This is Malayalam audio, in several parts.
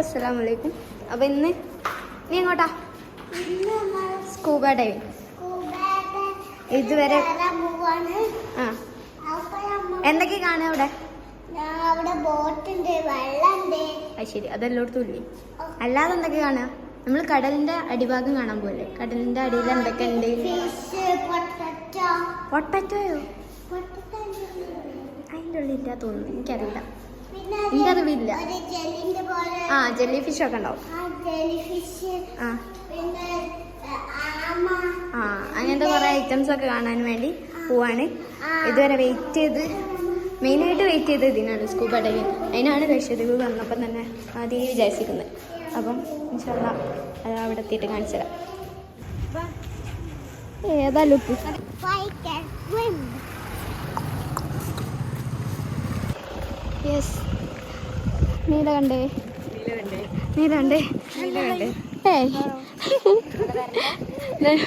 അസ്സലാം വലൈക്കും അപ്പോൾ ഇന്ന് നീ എങ്ങോട്ടാ? സ്കൂബ ഡൈവിങ് ഇതുവരെ ആ. എന്തൊക്കെ കാണാ അവിടെ? ശരി അതെല്ലായിടത്തും ഇല്ലേ? അല്ലാതെ എന്തൊക്കെ കാണാ? നമ്മൾ കടലിന്റെ അടിഭാഗം കാണാൻ പോലെ കടലിന്റെ അടിയിൽ എന്തൊക്കെ ഉണ്ട്? പൊട്ടറ്റോയോ പൊട്ടറ്റോ അതിന്റെ ഉള്ളില്ല തോന്നുന്നു. എനിക്കറിയില്ല. പോലെ. ആ ജെല്ലി ഫിഷ് ഒക്കെ ഉണ്ടാവും. ആ അങ്ങനത്തെ കുറെ ഐറ്റംസ് ഒക്കെ കാണാൻ വേണ്ടി പോവാണ്. ഇതുവരെ വെയിറ്റ് ചെയ്ത് മെയിനായിട്ട് വെയിറ്റ് ചെയ്ത് ഇതിനാണ് സ്കൂബ ഡൈവിങ് അതിനാണ് ലക്ഷദ്വീപ് വന്നപ്പം തന്നെ ആദ്യം വിചാരിച്ചിരിക്കുന്നത്. അപ്പം ഇൻഷാല്ല അത് അവിടെ എത്തിയിട്ട് കാണിച്ചു തരാം. ഏതാ look fight and swim yes നീല കണ്ടേ നീല കണ്ടേ ഏയ് ദേ, പോട്ടെ speed പോട്ടെ well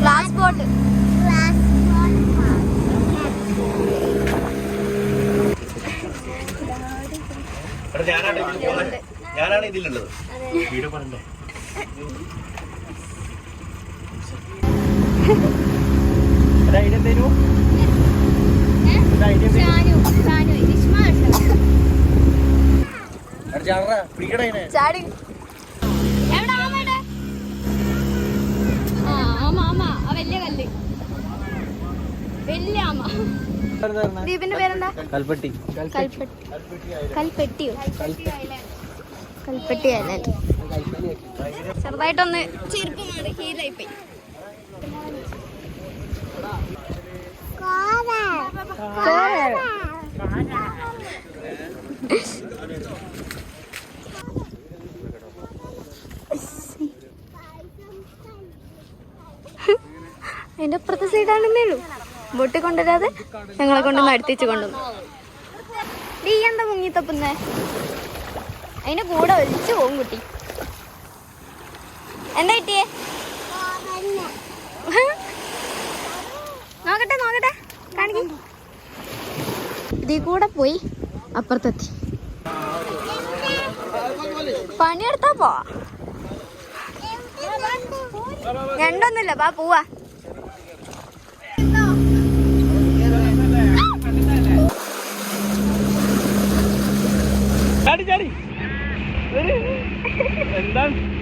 ഗ്ലാസ് ബോട്ട് glass എടാ, ഞാനാണ് ഇതിൽ പോകുന്നത്. ഞാനാണ് ഇതിലുള്ളത്. വീട് പറഞ്ഞോ. ചാടി. ധൈര്യം കല്ല്. വലിയ ആമ ദ്വീപിന്റെ പേരെന്താ? കൽപ്പട്ടി. കൽപ്പെട്ടി. കൽപ്പെട്ടിയോ? കൽപ്പെട്ടി ഐലൻഡ്. ചെറുതായിട്ടൊന്ന് ചെരുപ്പമാണ് ഹീലായി പോയി അതിന്റെ അപ്പുറത്തെ സൈഡാണെന്നേ ഉള്ളൂ. ബോട്ടിൽ കൊണ്ടുവരാതെ ഞങ്ങളെ കൊണ്ട് നടത്തിച്ച് കൊണ്ടുവന്നു. നീ എന്താ മുങ്ങി തപ്പുന്നേ? അതിന്റെ കൂടെ ഒലിച്ചു പോകും കുട്ടി. എന്താ കിട്ടിയേ നോക്കട്ടെ നോക്കട്ടെ കാണിക്ക ഇതിൽ കൂടെ പോയി അപ്പുറത്തെത്തി. പണിയെടുത്താ പോവാ രണ്ടൊന്നുമില്ല പാ പോവാ. ചാടി ചാടി.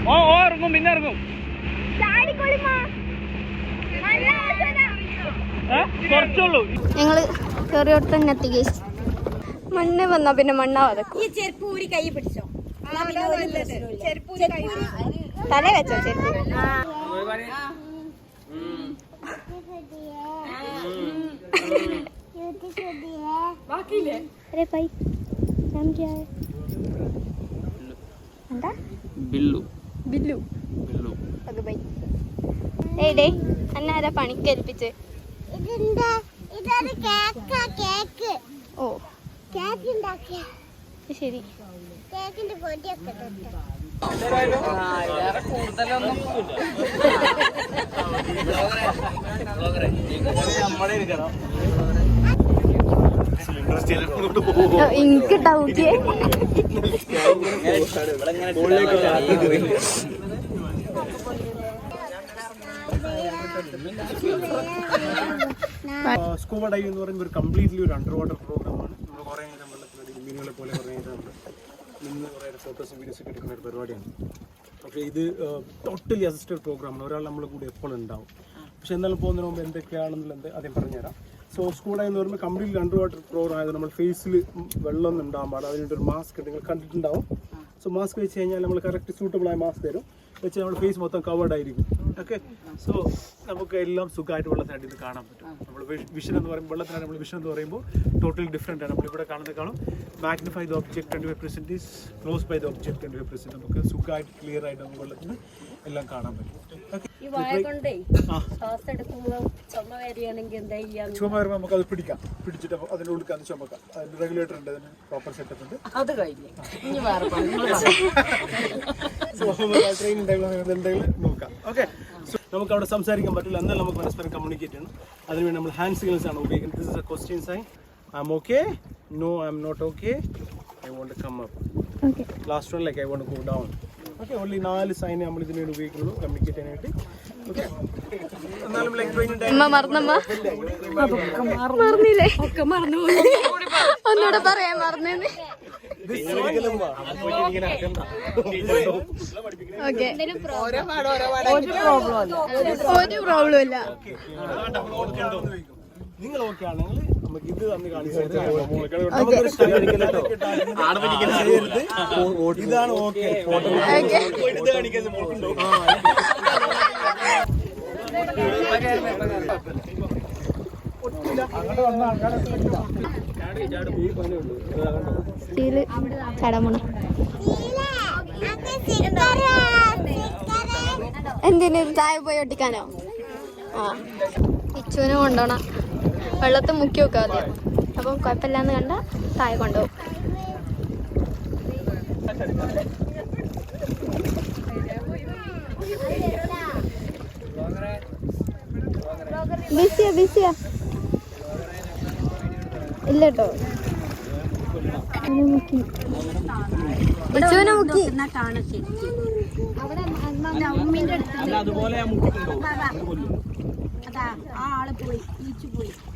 ഓ ഓ ഇറങ്ങും പിന്നെ ഇറങ്ങും. ഏ? കുറച്ചുള്ളൂ ഞങ്ങൾ കയറിയോട്ട് തന്നെ എത്തി കേസ് മണ്ണ് വന്നാ പിന്നെ മണ്ണാവാതെ തല വെച്ചോ ചെരുപ്പ് अरे भाई नाम क्या है എന്താ ബില്ലു ബില്ലു ബില്ലു ഓക്കെ ബൈ ഏയ് ഡേ അന്നാരാ പണിക്കേൽപ്പിച്ച് ഇതിന്റെ ഇതൊരു കേക്കാ കേക്ക് ഓ കേക്ക് ഉണ്ടാക്കിയ ഇത് ശരി. ഓ, എനിക്ക് ഡൗട്ടിയേ സ്കൂബ ഡൈവ് എന്ന് പറയുമ്പോൾ ഒരു കംപ്ലീറ്റ്ലി ഒരു അണ്ടർ വാട്ടർ പ്രോഗ്രാമാണ് നമ്മൾ കുറേ നേരം വെള്ളത്തിൽ മീനുകളെ പോലെ കുറേ നേരം നമ്മൾ നിന്ന് കുറേ ഫോട്ടോസും വീഡിയോസ് ഒക്കെ എടുക്കുന്ന ഒരു പരിപാടിയാണ്. പക്ഷേ ഇത് ടോട്ടലി അസിസ്റ്റഡ് പ്രോഗ്രാമാണ് ഒരാൾ നമ്മളെ കൂടെ എപ്പോഴും ഉണ്ടാവും. പക്ഷെ എന്നാലും പോകുന്നതിന് മുമ്പ് എന്തൊക്കെയാണെന്നുള്ളത് ആദ്യം പറഞ്ഞുതരാം. സോ സ്കൂൾ ഡൈവ് എന്ന് പറയുമ്പോൾ കംപ്ലീറ്റ്ലി അണ്ടർ വാട്ടർ പ്രോഗ്രാം ആയത് നമ്മൾ ഫേസിൽ വെള്ളം ഒന്നും ഉണ്ടാകാൻ പാടില്ല. അതിനൊരു ഒരു മാസ്ക് നിങ്ങൾ കണ്ടിട്ടുണ്ടാവും. സോ മാസ്ക് വെച്ച് കഴിഞ്ഞാൽ നമ്മൾ കറക്റ്റ് സൂട്ടബിൾ ആയ മാസ്ക് തരും. വെച്ച് നമ്മൾ ഫേസ് മൊത്തം കവേർഡ് ആയിരിക്കും. ഓക്കെ സോ നമുക്ക് എല്ലാം സുഖമായിട്ട് വെള്ളത്തിനടിയിൽ നിന്ന് കാണാൻ പറ്റും. നമ്മൾ വിഷൻ എന്ന് പറയുമ്പോൾ വെള്ളത്തിനാണ് നമ്മൾ വിഷൻ എന്ന് പറയുമ്പോൾ ടോട്ടലി ഡിഫറെന്റ് ആണ്. നമ്മളിവിടെ കാണും. Magnify the object and represent is close by the object and represent നമുക്ക് സുഖമായിട്ട് ക്ലിയർ ആയിട്ട് നമുക്ക് വെള്ളത്തിന് എല്ലാം കാണാൻ പറ്റും. ഈ വായ കൊണ്ടേ ശ്വാസം എടുക്കുമ്പോൾ ചുമ വരികയാണെങ്കിൽ എന്താ ചുമ വരുമ്പോൾ നമുക്ക് അത് പിടിക്കാം. പിടിച്ചിട്ട് അതിന്റെ ഉള്ളിൽ അത് ചുമക്കാം. അതിന് റെഗുലേറ്റർ ഉണ്ട് അതിന് പ്രോപ്പർ സെറ്റപ്പ് ഉണ്ട്. അത് കഴിഞ്ഞു. ഇനി വേറെ ട്രെയിൻ ഉണ്ടെങ്കിൽ എന്തെങ്കിലും നോക്കാം. ഓക്കെ നമുക്ക് അവിടെ സംസാരിക്കാൻ പറ്റില്ല. എന്നാൽ നമുക്ക് പരസ്പരം കമ്മ്യൂണിക്കേറ്റ് ചെയ്യണം. അതിനുവേണ്ടി നമ്മൾ ഹാൻഡ് സിഗ്നൽസ് ആണ് ഉപയോഗിക്കുന്നത്. This is a question sign I okay. No, I'm not okay. I want to come up. Last one one, I want go go down. Only നാല് സൈനെ നമ്മൾ ഇതിന് വേണ്ടി ഉപയോഗിക്കുള്ളൂ കമ്മ്യൂണിക്കേറ്റ് ചെയ്യാനായിട്ട്. ഓക്കെ എന്നാലും ലൈക്ക് ട്രെയിനിങ് അമ്മ മറന്നമ്മ? മറന്നില്ലേ? ഒക്കെ മറന്നു ഒന്നുകൂടെ പറയാൻ മറന്നേന്ന്. ഓക്കെ ഒരു പ്രോബ്ലം ഇല്ല. നിങ്ങൾ ഓക്കെ ആണെങ്കിൽ ഇത് തന്ന് കാണിച്ചു. ഇതാണ് ഓക്കെ സ്റ്റീൽ ചടമുണ. എന്തിനു? താഴെ പോയി ഒട്ടിക്കാനോ? ആ. പിച്ചുവിനെ കൊണ്ടുപോണം വെള്ളത്തിൽ മുക്കി വെക്കുക ആദ്യം. അപ്പം കുഴപ്പമില്ലാന്ന് കണ്ട താഴെ കൊണ്ടുപോകും. ഇല്ല കേട്ടോ. മുക്കി. മുക്കി അതുപോലെ പോയി മുക്കിട്ടുണ്ടോ സ്കൂബ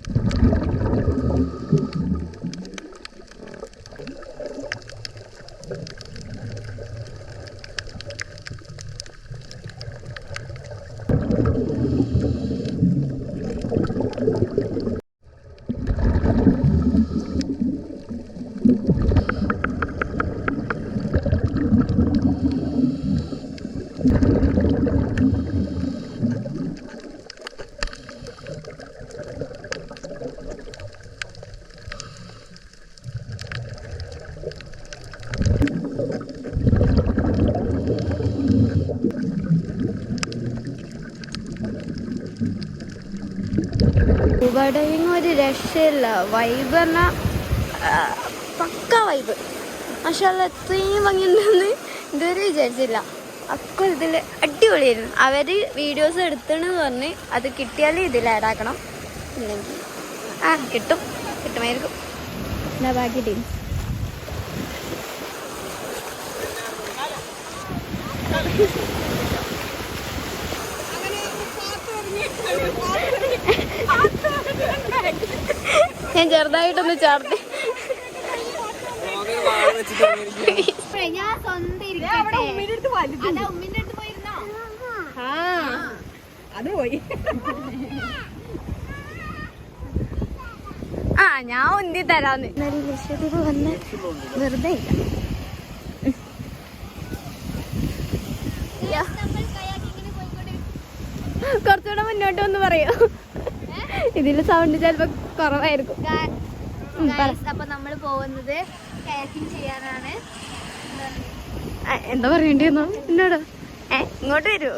ഡൈവിങ് ഒരു രക്ഷയില്ല വൈബ് പറഞ്ഞാൽ പക്ക വൈബ് മാഷല്ല എത്രയും ഭംഗിയുണ്ടെന്ന് ഇതുവരെ വിചാരിച്ചില്ല. അപ്പോൾ ഇതിൽ അടിപൊളിയായിരുന്നു. അവർ വീഡിയോസ് എടുത്തണെന്ന് പറഞ്ഞ് അത് കിട്ടിയാൽ ഇതിൽ ആഡാക്കണം ഇല്ലെങ്കിൽ ആ കിട്ടും. കിട്ടുമായിരിക്കും. എന്നാ ബാക്കി ടീം? ഞാൻ ചെറുതായിട്ടൊന്ന് ചേർത്ത്. ഞാൻ സ്വന്തം ആ. ഞാൻ ഒന്തി തരാന്ന്. ലക്ഷദ്വീപ് വന്ന് വെറുതെ ഇല്ല. കുറച്ചുകൂടെ മുന്നോട്ട് വന്ന് പറയൂ. ഇതിൽ സൗണ്ട് ചിലപ്പോ കുറവായിരിക്കും. അപ്പൊ നമ്മൾ പോകുന്നത് കാക്കിംഗ് ചെയ്യാനാണ്. എന്താ പറയണ്ടിരുന്നോ എന്നോട്? ഏ ഇങ്ങോട്ട് വരുമോ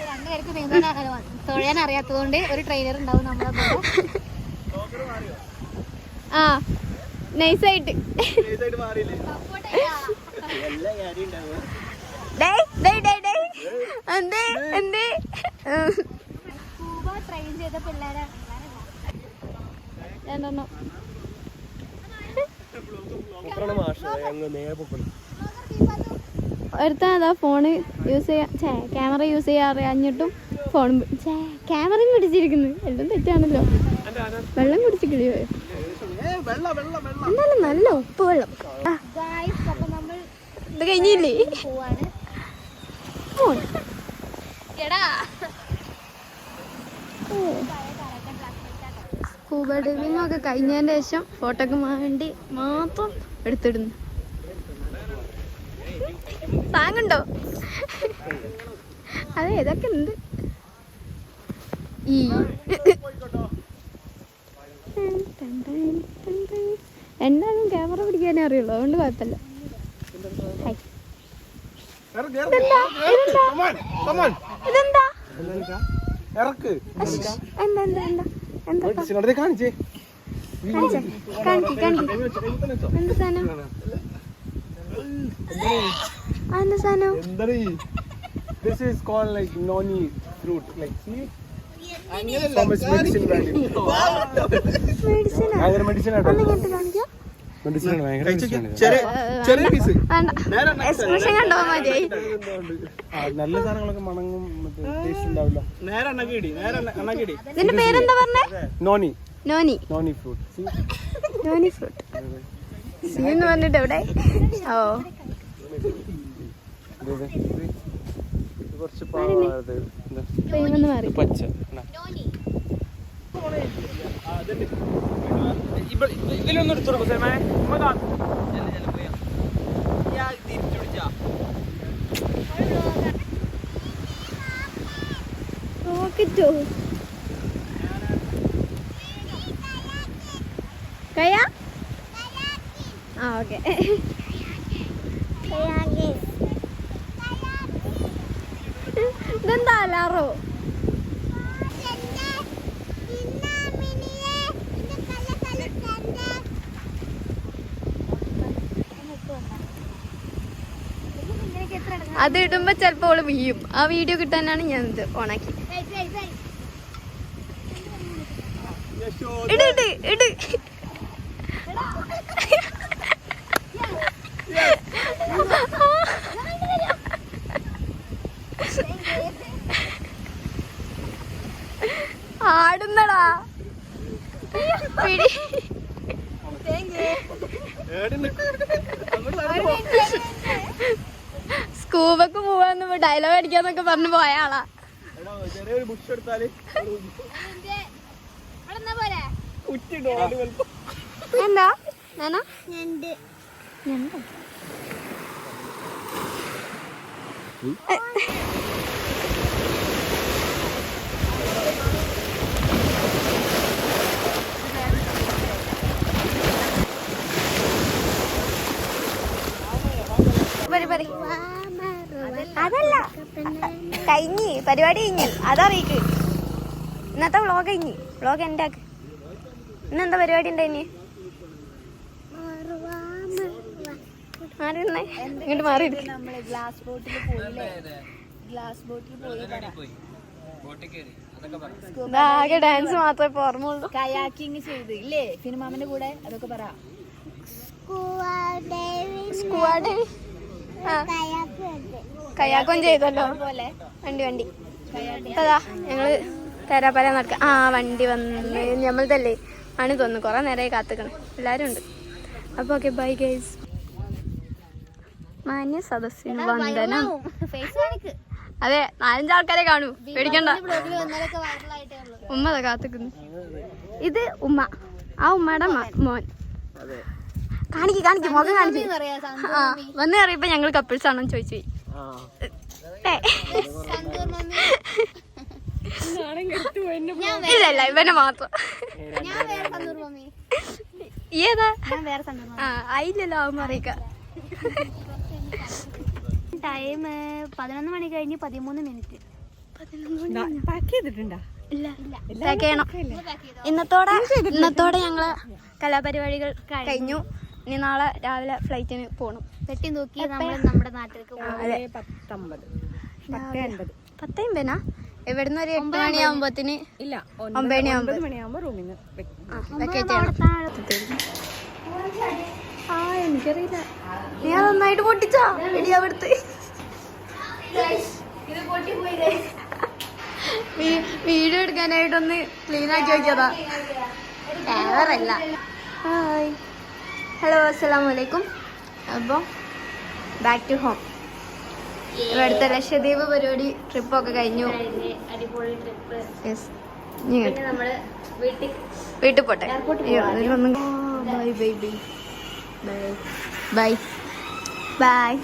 രണ്ട് രണ്ടുപേർക്ക് നീന്താൻ തൊഴയാൻ അറിയാത്തതുകൊണ്ട് ഒരു ട്രെയിനർ ഉണ്ടാവും നമ്മളെ കൂടെ ആ നൈസായിട്ട് ഡേയ് ഡേയ് എന്തേ? എന്തേ? സ്കൂബ ട്രെയിൻ ചെയ്ത പിള്ളേരെ രണ്ടെണ്ണം നേരെ പൊക്കണം ഒരുത്തൻ അതാ ഫോണ് യൂസ് ചെയ്യാൻ ഛേ ക്യാമറ യൂസ് ചെയ്യാൻ ഫോൺ ഫോണും ക്യാമറയും പിടിച്ചിരിക്കുന്നു. എല്ലാം തെറ്റാണല്ലോ. വെള്ളം കുടിച്ചിട്ടില്ലയോ? എന്നാലും നല്ല ഉപ്പ് വെള്ളം. ഇത് കഴിഞ്ഞില്ലേ? പോവാണ് ഫോൺ എടാ. സ്കൂബ ഡൈവിംഗ് ഒക്കെ കഴിഞ്ഞതിന് ശേഷം ഫോട്ടോക്ക് വേണ്ടി മാത്രം എടുത്തിടുന്നു. സാങ്ങുണ്ടോ അതെ ഇതൊക്കെ ഉണ്ട്. ഈ. എന്നാലും ക്യാമറ പിടിക്കാനേ അറിയുള്ളൂ. അതുകൊണ്ട് കുഴപ്പമില്ല ഹൈ. ഇതെന്താ? ഇതെന്താ? ഇതെന്താ ഇറക്ക് എന്താ എന്താ എന്താ എന്താ സിനിമ കാണിച്ചേ കാണിച്ചേ കാണിക്ക് കാണിക്ക് എന്ത് സാധനം ആ, എന്ത് സാധനം എന്താണ് This is called like noni fruit. Like see? Medicine value. ആണ് ഭയങ്കര medicine ആണ് എക്സ്പ്രഷൻ കണ്ടോ മതി നല്ല സാധനങ്ങളൊക്കെ മണങ്ങും ടേസ്റ്റ് ഉണ്ടാവില്ല. നേരെ എണ്ണക്കിടി നേരെ എണ്ണക്കിടി ഇതിന്റെ പേരെന്താ പറഞ്ഞേ? Noni. Noni. Noni fruit noni fruit C എന്ന് പറഞ്ഞിട്ട് എവിടെ? ഓ. കുറച്ച് പാവാത് പേമെന്ന് മാറി പച്ച ഇതിലൊന്നും എടുത്തോളൂ സേമേ റോക്കറ്റോ കയാ ആ ഓക്കെ. ഇതെന്താ അലാറോ? അത് ഇടുമ്പോ ചെലപ്പോ അവൾ വീഴും ആ വീഡിയോ കിട്ടാനാണ് ഞാൻ ഇത് ഓണാക്കി. ഇട് ഇട് ഇട്. ആടുന്നടാ. പിടി. സ്കൂബക്ക് പോവാന്ന് ഡയലോഗ് അടിക്കാന്നൊക്കെ പറഞ്ഞു പോയ ആളാ. ചെറിയൊരു ബുഷ് എടുത്താൽ എന്താ? ഞണ്ടോ. കഴിഞ്ഞ് പരിപാടി കഴിഞ്ഞ്. അതറിയിക്ക് ഇന്നത്തെ വ്ളോഗ് കഴിഞ്ഞ്. വ്ളോഗ് എന്റെ ആക്ക്. ഇന്നെന്താ പരിപാടി ഉണ്ടായിനി? മാറി നിന്നേ ഇങ്ങോട്ട് മാറി ഗ്ലാസ് ബോട്ടിൽ പോയില്ലേ? ഗ്ലാസ് ബോട്ടിൽ പോയി ആകെ ഡാൻസ് മാത്രമേ ഓർമ്മയുള്ളൂ കയാക്കിങ് ചെയ്ത്. ഇല്ലേ? സിനിമാമിന്റെ കൂടെ അതൊക്കെ പറ. സ്ക്വാഡ് ആ കയാക്കും ചെയ്തല്ലോ. വണ്ടി വണ്ടി. അതാ ഞങ്ങൾ തരാപ്പര നടക്ക. ആ വണ്ടി വന്ന് ഞമ്മളതല്ലേ ആണ് തോന്നുന്നു. കുറെ നേരമായി കാത്തുക്കണം. എല്ലാരും ഉണ്ട്. അപ്പൊ ഓക്കെ ബൈ ഗൈസ് മാന്യ സദസ്സിന് വന്ദനം. അതെ നാലഞ്ച് ആൾക്കാരെ കാണൂ. പേടിക്കണ്ട. ഉമ്മ അതാ കാത്തുക്കുന്നു. ഇത് ഉമ്മ. ആ ഉമ്മയുടെ മോൻ മോൻ. കാണിക്ക് കാണിക്ക് മുഖം കാണിക്ക്. ആ വന്ന് കയറിയപ്പോ ഞങ്ങൾ കപ്പിൾസ് ആണോ ചോദിച്ചു ഇല്ല ഇല്ല ഇവനെ മാത്രം. ഏതാ? ഞാൻ വേറെ സന്തൂർ ആ ആയില്ലല്ലോ അവൻ അറിയിക്ക ടൈം പതിനൊന്ന് മണി കഴിഞ്ഞ് പതിമൂന്ന് മിനിറ്റ് ഇല്ല. പാക്ക് ചെയ്യണം. ഇന്നത്തോടെ ഇന്നത്തോടെ ഞങ്ങൾ കലാപരിപാടികൾ കഴിഞ്ഞു. ഇനി നാളെ രാവിലെ ഫ്ലൈറ്റിന് പോണം. പെട്ടി നോക്കി നമ്മൾ നമ്മുടെ നാട്ടിലേക്ക് പത്ത് അമ്പതിനാ? ഇവിടുന്ന് ഒരു എട്ട് മണിയാകുമ്പോത്തിന് ഇല്ല ഒമ്പത് മണിയാകുമ്പോ റൂമിൽ ആ എനിക്കറിയില്ല. നീ അത് നന്നായിട്ട് പൊട്ടിച്ചാ? എടി അവിടുത്തെ വീഡിയോ എടുക്കാനായിട്ടൊന്ന് ക്ലീൻ ആക്കി ക്യാമറ അല്ല ഹായ് ഹലോ അസ്സലാമലൈക്കും അപ്പോൾ ബാക്ക് ടു ഹോം ഇവിടുത്തെ ലക്ഷദ്വീപ് പരിപാടി ട്രിപ്പൊക്കെ കഴിഞ്ഞു. അടിപൊളി ട്രിപ്പ് യെസ് വീട്ടിൽ പോട്ടെ. Bye bye bye bye bye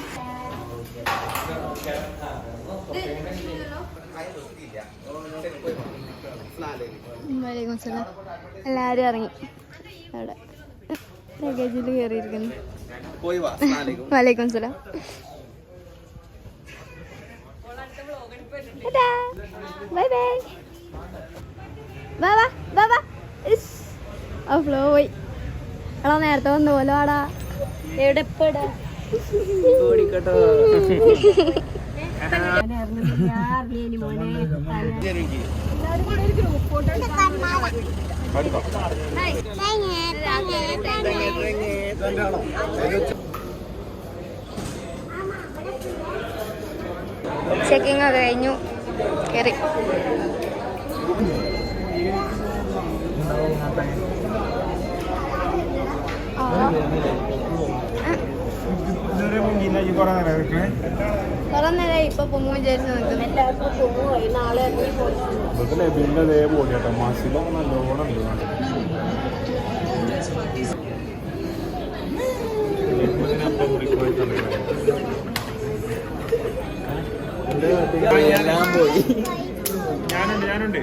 എല്ലാവരും ഇറങ്ങി. അവിടെ. ലഗേജിൽ കയറിയിരിക്കുന്നു. വലൈക്കും സലാം. Bye bye. വാ വാ വാ വാ. ഇസ്. ആ ഫ്ലോ പോയി. എടാ നേരത്തെ വന്നു പോലെ ആടാ എവിടെ ഇപ്പടാ ചെക്കിംഗ് ഒക്കെ കഴിഞ്ഞു. കയറി ഇതുവരെ മുങ്ങിയില്ല. ഈ കുറേ നേരം ഇപ്പൊ പൊങ്ങു വിചാരിച്ചു നിൽക്കുന്നു. പിന്നെ അതേ പോലെയാട്ടോ മാസിലൊക്കെ നല്ലോണം ഉണ്ട് എല്ലാം പോയി. ഞാനുണ്ട് ഞാനുണ്ട്.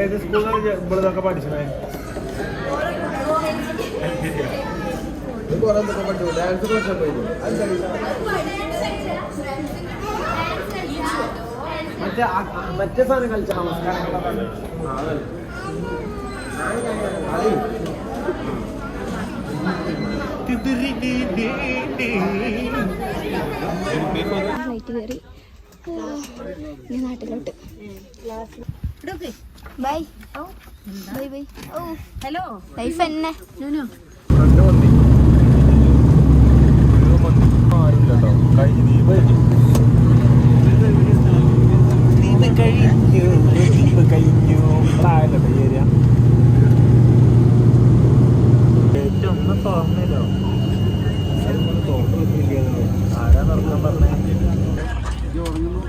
ഏത് സ്കൂളിലാണ് ഇവിടുന്നൊക്കെ പഠിച്ചത് മറ്റേ മറ്റേ സാധനം കളിച്ച നമസ്കാരങ്ങളൊക്കെ ഫ്ലൈറ്റ് കയറി നാട്ടിലോട്ട്. By. Bye bye. Oh hello. Life തന്നെ.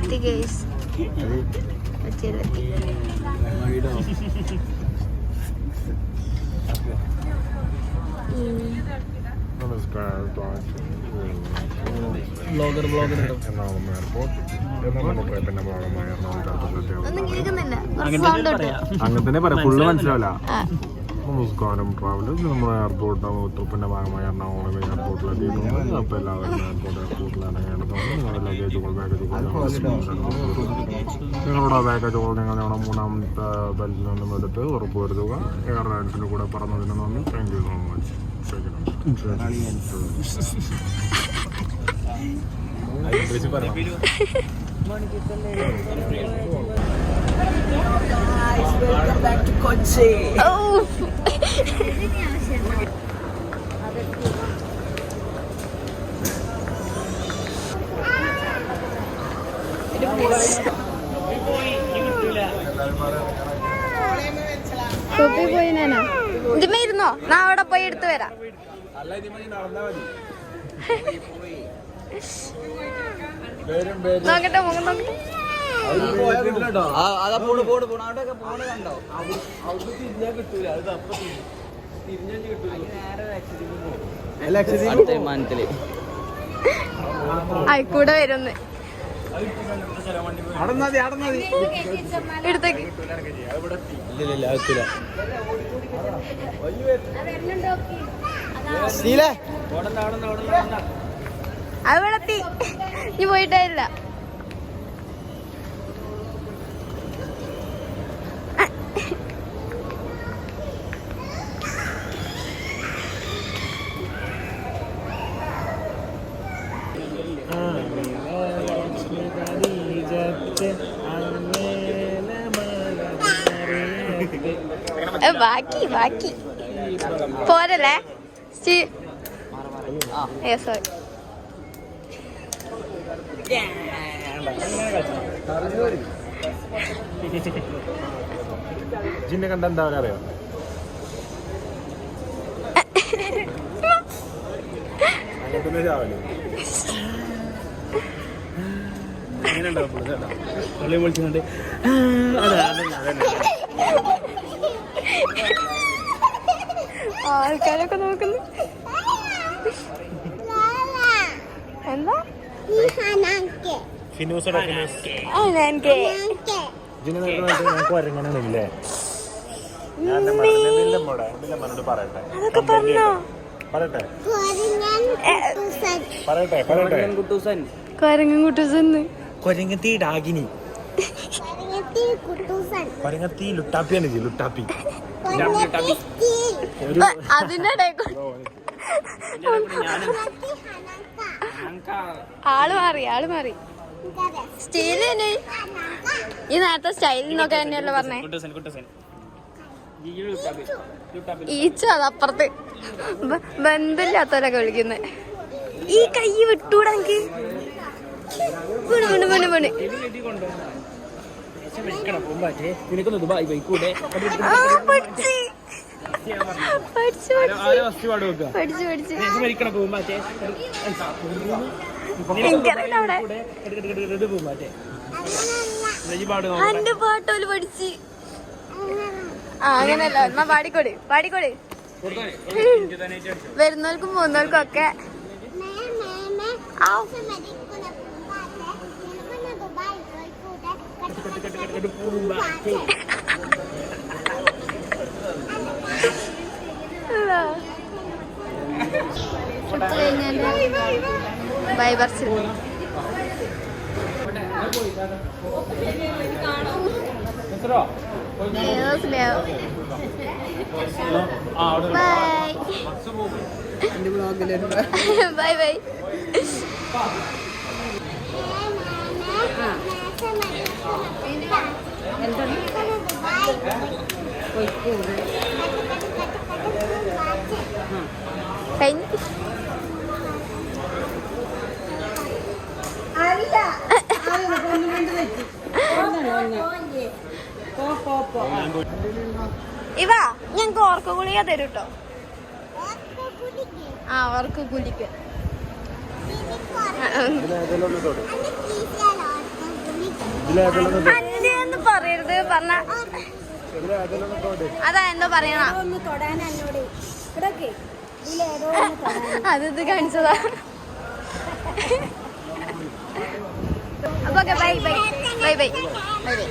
എത്തി guys എത്തിയതെത്തി blogger blogger Ernakulam airport Ernakulam Ernakulam sound ഉണ്ട് അങ്ങനെ തന്നെ പറയാം ഫുള്ള് മനസ്സിലാവില്ല. നമസ്കാരം ട്രാവലേഴ്സ് നമ്മുടെ എയർപോർട്ട് ഉത്തരപ്പിന്റെ ഭാഗമായി എറണാകുളം എയർപോർട്ടിലെത്തിയിട്ടുണ്ട് അപ്പോൾ എല്ലാവരും എയർപോർട്ട് എയർപോർട്ടിലാണ് നിങ്ങളുടെ ലഗേജുകൾ ബാഗേജുകൾ നിങ്ങളുടെ ബാഗേജുകൾ നിങ്ങൾ നിങ്ങളുടെ മൂന്നാമത്തെ ബെൽറ്റിൽ നിന്നും എടുത്ത് ഉറപ്പ് വരുത്തുക എയർലൈൻസിന്റെ കൂടെ പറഞ്ഞതിന് നന്ദി. താങ്ക് യു സോ മച്ച് ഓ തൊപ്പി പോയി ഞാനാ ഇതിമേ ഇരുന്നോ? ഞാൻ അവിടെ പോയി എടുത്തു വരാം നോക്കട്ടെ മുഖം നോക്കട്ടെ. അതാ പോണ് പോണ് പോണ് അവിടെയൊക്കെ പോണ് കണ്ടോ? വിമാനത്തിൽ. ആയിക്കൂടെ വരുന്ന്. എടുത്തേക്ക്. അവിടെ എത്തി. പോയിട്ടില്ല ബാക്കി ബാക്കി. പോരല്ലേ? സോറി ജിന്നെ കണ്ട എന്താ അറിയോ? അങ്ങനെ ഉണ്ടാവും പള്ളി വിളിച്ചുകൊണ്ട് അതെ അതന്നെ അതന്നെ. ആൾക്കാരൊക്കെ നോക്കുന്നു. എന്താ? അതൊക്കെ പറഞ്ഞോ. പറയട്ടെ. പറയട്ടെ പറയട്ടെ. കുട്ടൂസൻ കൊരങ്ങൻ കുട്ടൂസന്ന് കൊരങ്ങത്തി ഡാഗിനി. കൊരങ്ങത്തി ലുട്ടാപ്പിയാണ് ലുട്ടാപ്പി. അതിന്റെ ആൾ മാറി ആൾ മാറി. സ്റ്റൈൽ തന്നെ ഈ നേരത്തെ സ്റ്റൈലിൽ നോക്കാൻ തന്നെയല്ലോ പറഞ്ഞേ? ഈച്ച അതപ്പുറത്ത് ബ- ബന്ധമില്ലാത്തവരൊക്കെ വിളിക്കുന്നത് ഈ കൈ വിട്ടൂടാ എനിക്ക്. വീണ് വീണ് വീണ് വീണ്. നിനക്കൊന്ന് ദുബായ് പാട്ടോൽ പഠിച്ച്. ആ അങ്ങനല്ല. എന്നാ പാടിക്കോട് പാടിക്കോട്. വരുന്നവർക്കും പോകുന്നവർക്കും ഒക്കെ. ബൈ ബർച്ച് ബൈ ബൈ ബൈ കഴിഞ്ഞു ഇവ ഞങ്ങക്ക് ഓർക്ക ഗുളിക തരും കേട്ടോ ആ ഓർക്ക ഗുളിക അന്റെന്ന് പറയരുത് പറഞ്ഞ അതാ എന്തോ പറയണ. അത് ഇത് കാണിച്ചതാ. അപ്പൊ bye bye bye bye bye bye.